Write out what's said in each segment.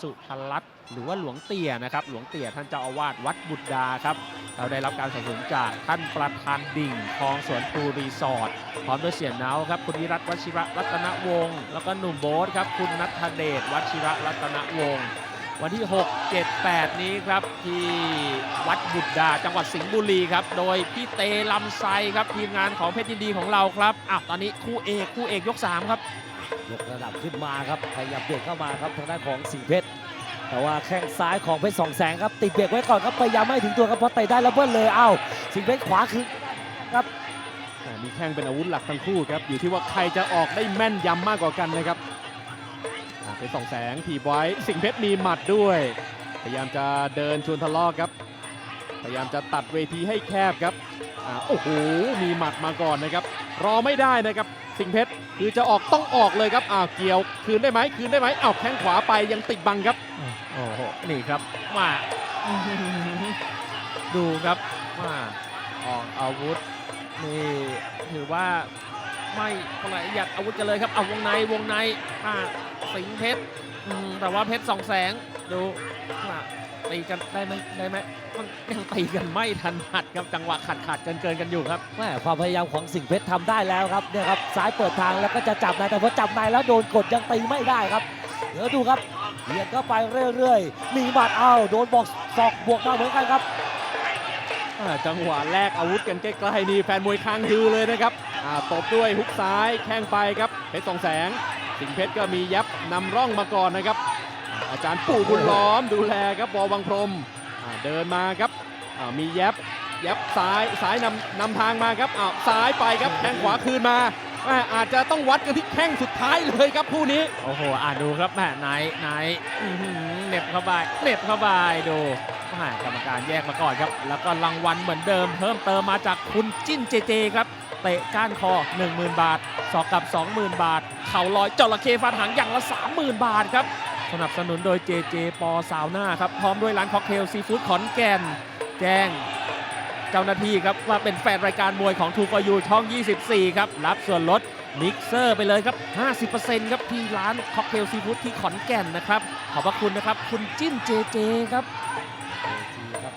สุภลัตหรือว่าหลวงเตี่ยนะครับ หลวงเตี่ยท่านเจ้าอาวาสวัดบุตรดาครับ เราได้รับการสนับสนุนจากท่านประธานดิ่งคลองสวนภูรีสอร์ทพร้อมด้วยเสียเนาครับ คุณวิรัตวชิระรัตนวงศ์แล้วก็หนุ่มโบ๊ทครับ คุณนัทเดชวชิระรัตนวงศ์วันที่ 6 7 8 นี้ครับ ที่วัดบุตรดาจังหวัดสิงห์บุรีครับ โดยพี่เตลำไซครับทีมงานของเพชรยินดีของเราครับอะตอนนี้คู่เอกคู่เอกยก 3 ครับ ยกระดับขึ้นมาครับพยายามเบียดเข้ามาครับทางด้านของสิงเพชรแต่ว่าแข้งซ้ายของเพชรสองแสงครับติดเบรกไว้ก่อนครับพยายามไม่ถึงตัวครับเพราะเตะได้แล้วเบิ้ลเลยเอ้าสิงเพชรขวาคืนอ่ามีแข้งเป็นอาวุธหลักทั้งคู่ครับอยู่ที่ว่าใครจะออกได้แม่นยำมากกว่ากันนะครับเป็นสองแสงถีบไว้สิงเพชรมีหมัดด้วย พยายามจะเดินชวนทะเลาะครับ พยายามจะตัดเวทีให้แคบครับอโอ้โหมีหมัดมาก่อนนะครับ รอไม่ได้นะครับ สิงห์เพชรคือจะออกต้องออกเลยครับอ้าวเกี่ยว คืนได้ไหมคืนได้ไหมอ้าวแข้งขวาไปยังติดบังครับโอ้โหนี่ครับมาอื้อหือดูครับมาออกอาวุธนี่ถือว่าไม่ประหยัดอาวุธกันเลยครับเอาวงในวงในอ่าสิงห์เพชรอืมแต่ว่าเพชรสองแสงดูว่า ตีกันได้ไหมได้ไหมมันยังตีกันไม่ทันหัดครับจังหวะขาดขาดเกินเกินๆกันอยู่ครับแม่ความพยายามของสิงห์เพชรทำได้แล้วครับเนี่ยครับซ้ายเปิดทางแล้วก็จะจับในแต่พอจับในแล้วโดนกดยังตีไม่ได้ครับเดี๋ยวดูครับเบียดเข้าไปเรื่อยๆ มีหมัดเอาโดนบอกศอกบวกมาเหมือนกันครับอ่าจังหวะแรกอาวุธกันใกล้ๆนี่แฟนมวยคางฮือเลยนะครับอ่าตบด้วยฮุกซ้ายแข้งไปครับเพชรสองแสง สิงห์เพชรก็มียับนำร่องมาก่อนนะครับ อาจารย์ปู่บุญล้อมดูแลครับวอวังพรมเดินมาครับมีแยับยับซ้ายซ้ายนำนำทางมาครับอ้าวซ้ายไปครับแข้งขวาคืนมาอาจจะต้องวัดกันที่แข้งสุดท้ายเลยครับคู่นี้โอ้โหอ่าดูครับแม่ไหนไหนเหน็บเข้าไปเหน็บเข้าไปดูแม่กรรมการแยกมาก่อนครับ แล้วก็รางวัลเหมือนเดิม เพิ่มเติมมาจากคุณจิ้นเจเจครับเตะก้านคอ 10,000 บาท สอกกับ 20,000 บาท เข่าลอยจระเข้ฟันหางอย่างละ 30,000 บาทครับ สนับสนุนโดยเจเจปอซาวหน่าครับ พร้อมด้วยร้านค็อกเทลซีฟู้ดขอนแก่น แจ้ง เจ้าหน้าที่ครับ ว่าเป็นแฟนรายการมวยของทูฟยูช่อง 24 ครับ รับส่วนลดมิกเซอร์ไปเลยครับ 50%ครับที่ร้านค็อกเทลซีฟู้ดที่ขอนแก่นนะครับ ขอบพระคุณนะครับ คุณจิ้นเจเจครับเวทีครับ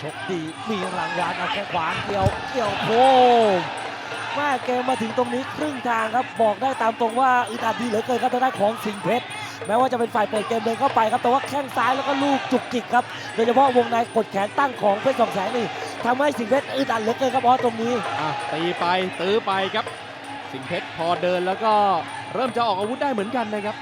ชกดีมีรางวัลเอาแข้งขวาเกี่ยวเกี่ยวโค้งแม่เกมมาถึงตรงนี้ครึ่งทางครับบอกได้ตามตรงว่าอึดอัดดีเหลือเกินครับทางด้านของสิงเพชร แม้ว่าจะเป็นฝ่ายเปิดเกมเดินเข้าไปครับแต่ว่าแข้งซ้ายแล้วก็ลูกจุกจิกครับโดยเฉพาะวงในกดแขนตั้งของเพชรสองแสงนี่ทำให้สิงห์เพชรอึดอัดเหลือเกินครับเพราะตรงนี้อะตีไปตื้อไปครับ สิงห์เพชรพอเดินแล้วก็เริ่มจะออกอาวุธได้เหมือนกันนะครับ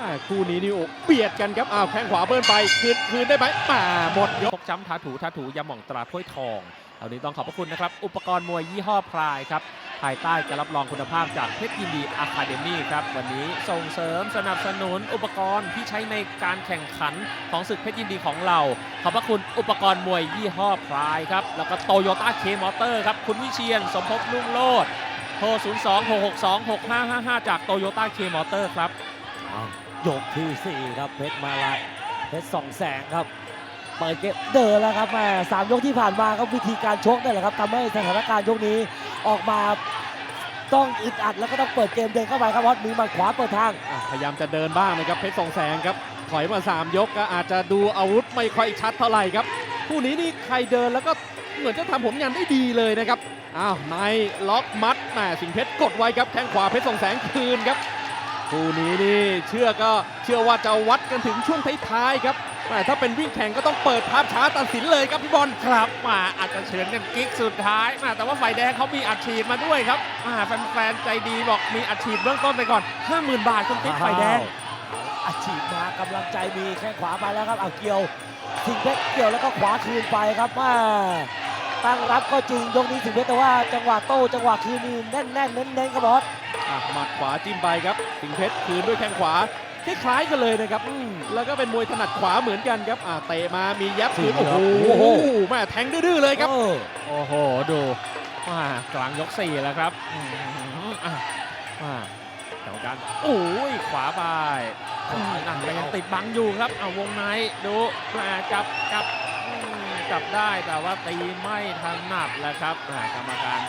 อ่าคู่นี้นี่โอ้เบียดกันครับอ้าวแข้งขวาเบิ้ลไปคืนคืนได้ไหมป่าหมดยก พกจ้ำทาถูทาถูยาหม่องตราถ้วยทองเหล่านี้ต้องขอบพระคุณนะครับ อุปกรณ์มวยยี่ห้อพรายครับ ภายใต้การรับรองคุณภาพจากเพชรยินดีอะคาเดมี่ครับ วันนี้ส่งเสริมสนับสนุนอุปกรณ์ที่ใช้ในการแข่งขันของศึกเพชรยินดีของเรา ขอบพระคุณอุปกรณ์มวยยี่ห้อพรายครับ แล้วก็โตโยต้าเคมอเตอร์ครับ คุณวิเชียนสมภพลุ่งโลดโทร 0 2 6 6 2 6 5 5 5 จากโตโยต้าเคมอเตอร์ครับยกที่ 4 ครับเพชรมาลายเพชรสองแสงครับ เปิดเกมเดินแล้วครับแม่สามยกที่ผ่านมาครับวิธีการชกนี่แหละครับทำให้สถานการณ์ยกนี้ออกมาต้องอึดอัดแล้วก็ต้องเปิดเกมเดินเข้าไปครับเพราะมีหมัดขวาเปิดทาง อะพยายามจะเดินบ้างนะครับเพชรสองแสงครับ ถอยมา 3 ยกก็อาจจะดูอาวุธไม่ค่อยชัดเท่าไหร่ครับคู่นี้นี่ใครเดินแล้วก็เหมือนจะทำผมยันได้ดีเลยนะครับอ้าวในล็อกมัดแหมสิงห์เพชรกดไว้ครับแข้งขวาเพชรสองแสงคืนครับคู่นี้นี่เชื่อก็เชื่อว่าจะวัดกันถึงช่วงท้ายๆครับ ถ้าเป็นวิ่งแข่งก็ต้องเปิดภาพช้าตัดสินเลยครับพี่บอลครับมาอาจจะเฉือนกันกิ๊กสุดท้ายมาแต่ว่าฝ่ายแดงเขามีอัดฉีดมาด้วยครับมาแฟนๆใจดีบอกมีอัดฉีดเบื้องต้นไปก่อน 50,000 บาทคุณติ๊กฝ่ายแดงอาชีพมากำลังใจมีแข้งขวาไปแล้วครับเอาเกี่ยวสิงห์เพชรเกี่ยวแล้วก็ขวาคืนไปครับว่าตั้งรับก็จริงยกนี้สิงห์เพชรแต่ว่าจังหวะโต้จังหวะคืนนี่แน่นแน่นๆเน้นเน้นๆครับบอสอะหมัดขวาจิ้มไปครับสิงห์เพชรคืนด้วยแข้งขวา คล้ายๆกันเลยนะครับอืมแล้วก็เป็นมวยถนัดขวาเหมือนกันครับอะเตะมามียับคืนโอ้โหแม่แทงดื้อๆเลยครับเออโอ้โห ดูมากลางยก4แล้วครับอื้อหืออะมากรรมการโอ้ยขวาไปขวานั่นก็ยังติดบังอยู่ครับเอาวงในดูมาจับจับอืมจับได้แต่ว่าตีไม่ถนัดแล้วครับอ่ากรรมการ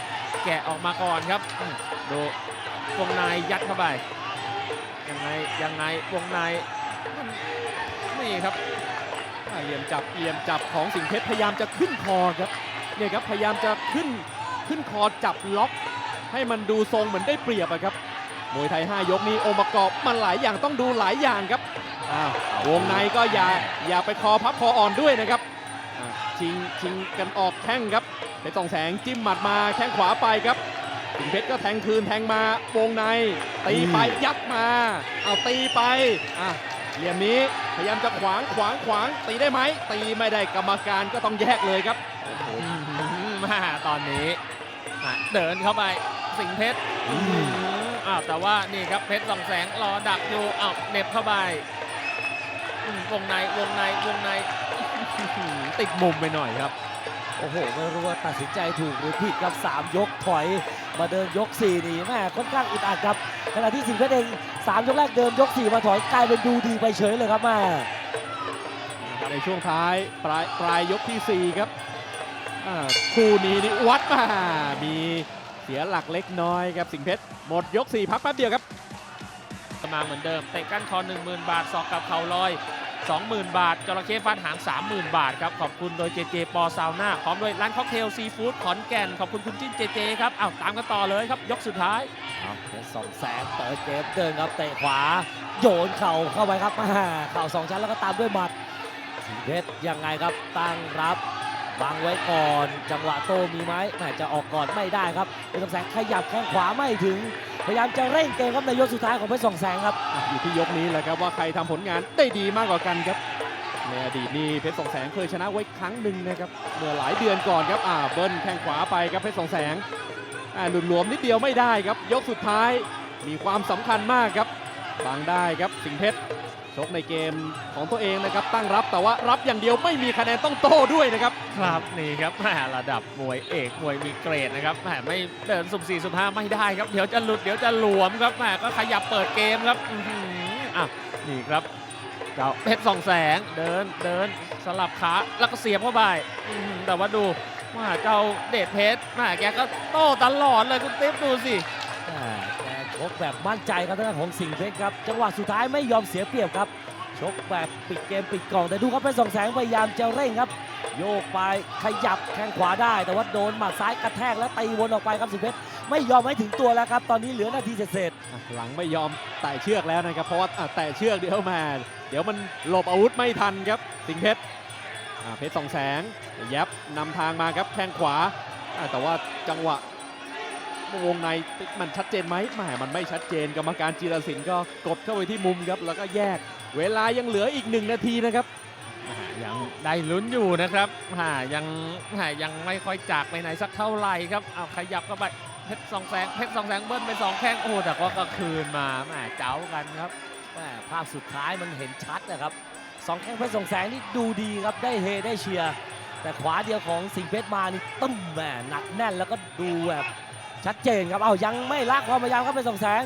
แกะออกมาก่อนครับอืมดูวงในยัดเข้าไป ยังไงยังไงวงในนี่ครับเหลี่ยมจับเหลี่ยมจับของสิงเพชรพยายามจะขึ้นคอครับเนี่ยครับพยายามจะขึ้นขึ้นคอจับล็อก ให้มันดูทรงเหมือนได้เปรียบอะครับมวยไทย 5 ยกนี้องค์ประกอบมันหลายอย่างต้องดูหลายอย่างครับอ้าววงในก็อย่าอย่าไปคอพับคออ่อนด้วยนะครับชิงชิงกันออกแข้งครับเพชรสองแสงจิ้มหมัดมาแข้งขวาไปครับ สิงห์เพชรก็แทงคืนแทงมาวงใน ตีไปยัดมา เอาตีไปอะเหลี่ยมนี้พยายามจะขวางขวางขวางตีได้ไหมตีไม่ได้กรรมการก็ต้องแยกเลยครับมาตอนนี้อะเดินเข้าไปสิงห์เพชรอื้อหืออ้าวแต่ว่านี่ครับเพชรสองแสงรอดักอยู่อ้าวเหน็บเข้าไปอืมวงในวงในวงในอื้อหือติดมุมไปหน่อยครับ โอ้โห ไม่รู้ว่าตัดสินใจถูกหรือผิดครับสามยกถอย มาเดินยก4นี่แม่ค่อนข้างอึดอัดครับขณะที่สิงห์เพชรเองสามยกแรกเดินยก4มาถอยกลายเป็นดูดีไปเฉยเลยครับแม่ในช่วงท้ายปลายปลายยกทีสี่4 ครับอ่าคู่นี้นี่วัดมา มีเสียหลักเล็กน้อยครับสิงห์เพชรหมดยก 4 พักแป๊บเดียวครับ มาเหมือนเดิมเตะก้านคอ 10,000 บาทสอกกับเข่าลอย 20,000 บาท จระเข้ฟาดหาง 30,000 บาทครับ ขอบคุณโดยเจเจปอซาวน่าพร้อมด้วยร้านค็อกเทลซีฟู้ดขอนแก่น ขอบคุณคุณจิ้นเจเจครับอ้าวตามกันต่อเลยครับ ยกสุดท้ายเอาเพชรสองแสนเปิดเกมเดินครับเตะขวา โยนเข่าเข้าไปครับม่เข่าสองชั้นแล้วก็ตามด้วยหมัดสีเพชรยังไงครับตั้งรับ วางไว้ก่อน จังหวะโตมีไหมแม่จะออกก่อนไม่ได้ครับเพชรสองแสงขยับแข้งขวาไม่ถึง พยายามจะเร่งเกมครับในยกสุดท้ายของเพชรสองแสงครับอยู่ที่ยกนี้แหละครับว่าใครทำผลงานได้ดีมากกว่ากันครับในอดีตนี่เพชรสองแสงเคยชนะไว้ครั้งหนึ่งนะครับเมื่อหลายเดือนก่อนครับอ่าเบิ้ลแข้งขวาไปครับเพชรสองแสงอ่าหลุดหลวมนิดเดียวไม่ได้ครับ ยกสุดท้ายมีความสำคัญมากครับบังได้ครับสิงเพชร ชกในเกมของตัวเองนะครับตั้งรับแต่ว่ารับอย่างเดียวไม่มีคะแนนต้องโต้ด้วยนะครับ ครับนี่ครับแหมระดับมวยเอกมวยมีเกรดนะครับแหมไม่เดินสุ่มสี่สุ่มห้าไม่ได้ครับเดี๋ยวจะหลุดเดี๋ยวจะหลวมครับแหมก็ขยับเปิดเกมครับอืมอะนี่ครับเจ้าเพชรสองแสงเดินเดินสลับขาแล้วก็เสียบเข้าไปแต่ว่าดูว่าเจ้าเดชเพชรแหมแกก็โต้ตลอดเลยคุณติ๊บดูสิ กชกแบบมั่นใจครับทางด้านของสิงห์เพชรครับ จังหวะสุดท้ายไม่ยอมเสียเปรียบครับ ชกแบบปิดเกมปิดกล่องแต่ดูครับเป็นสองแสงพยายามจะเร่งครับ โยกไปขยับแข้งขวาได้ แต่ว่าโดนหมัดซ้ายกระแทกแล้วตีวนออกไปครับสิงห์เพชรไม่ยอมให้ถึงตัวแล้วครับ ตอนนี้เหลือนาทีเศษหลังไม่ยอมแตะเชือกแล้วนะครับ เพราะว่าแตะเชือกเดี๋ยวมา เดี๋ยวมันหลบอาวุธไม่ทันครับ สิงห์เพชรเพชรสองแสงแยบนำทางมาครับแข้งขวาแต่ว่าจังหวะ วงในมันชัดเจนไหมแหมมันไม่ชัดเจนกรรมการจีรศิลป์ก็กดเข้าไปที่มุมครับ แล้วก็แยก เวลายังเหลืออีกหนึ่งนาทีนะครับยังได้ลุ้นอยู่นะครับอ่ายังอ่ายังไม่ค่อยจากไปไหนสักเท่าไหร่ครับเอาขยับเข้าไปเพชรสองแสงเพชรสองแสงเบิ้ลไปสองแข้งโอ้แต่ก็ก็คืนมาแหมเจ้ากันครับๆแม่ภาพสุดท้ายมันเห็นชัดนะครับสองแข้งเพชรสองแสงนี่ดูดีครับได้เฮได้เชียร์แต่ขวาเดียวของสิงเพชรมานี่ตึ้มแหม่หนักแน่นแล้วก็ดูแบบ ชัดเจนครับ เอายังไม่ละความพยายามครับเป็นสองแสง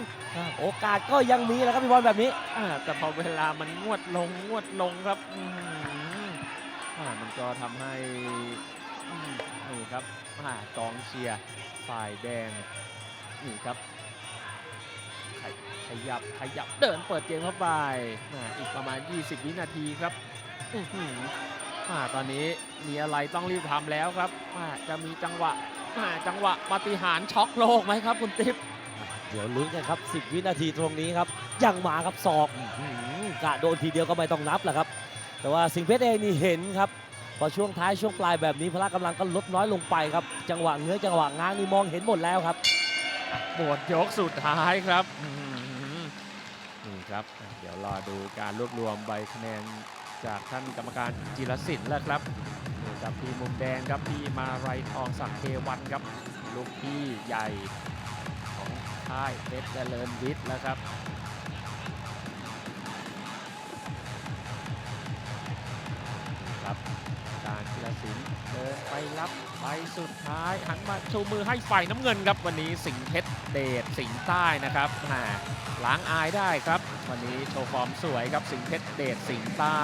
โอกาสก็ยังมีแหล้วครับพี่บอลแบบนี้อ่าแต่พอเวลามันงวดลงงวดลงครับอื้อหืออ่ามันก็ทำให้อืมนี่ครับอ่ากองเชียร์ฝ่ายแดงนี่ครับขยขยับขยับเดินเปิดเกมเข้าไปอ่าอีกประมาณ 20 วินาทีครับอื้อหืออ่าตอนนี้มีอะไรต้องรีบทำแล้วครับอ่าจะมีจังหวะ อ่าจังหวะปาฏิหารย์ช็อกโลกไหมครับคุณติ๊บเดี๋ยวลุ้นกันครับ 10 วินาทีตรงนี้ครับยังมาครับศอกอื้อหือกะโดนทีเดียวก็ไม่ต้องนับแหละครับ แต่ว่าสิงห์เพชรเองนี่เห็นครับ พอช่วงท้ายช่วงปลายแบบนี้พละกำลังก็ลดน้อยลงไปครับ จังหวะเงื้อจังหวะง้างนี่มองเห็นหมดแล้วครับหมดยกสุดท้ายครับอื้อหือนี่ครับ เดี๋ยวรอดูการรวบรวมใบคะแนนจากท่านกรรมการจิรศิลป์แล้วครับ นี่ครับที่มุมแดงครับพี่มาไรทองศักเทวันครับ ลูกพี่ใหญ่ของค่ายเพชรเจริญวิทย์แล้วครับครับการจิรศิลป์เดินไปรับใบสุดท้ายหันมาชูมือให้ฝ่ายน้ำเงินครับ วันนี้สิงห์เพชรเดชสิงห์ใต้นะครับอ่าล้างอายได้ครับ วันนี้โชว์ฟอร์มสวยครับสิงห์เพชรเดชสิงห์ใต้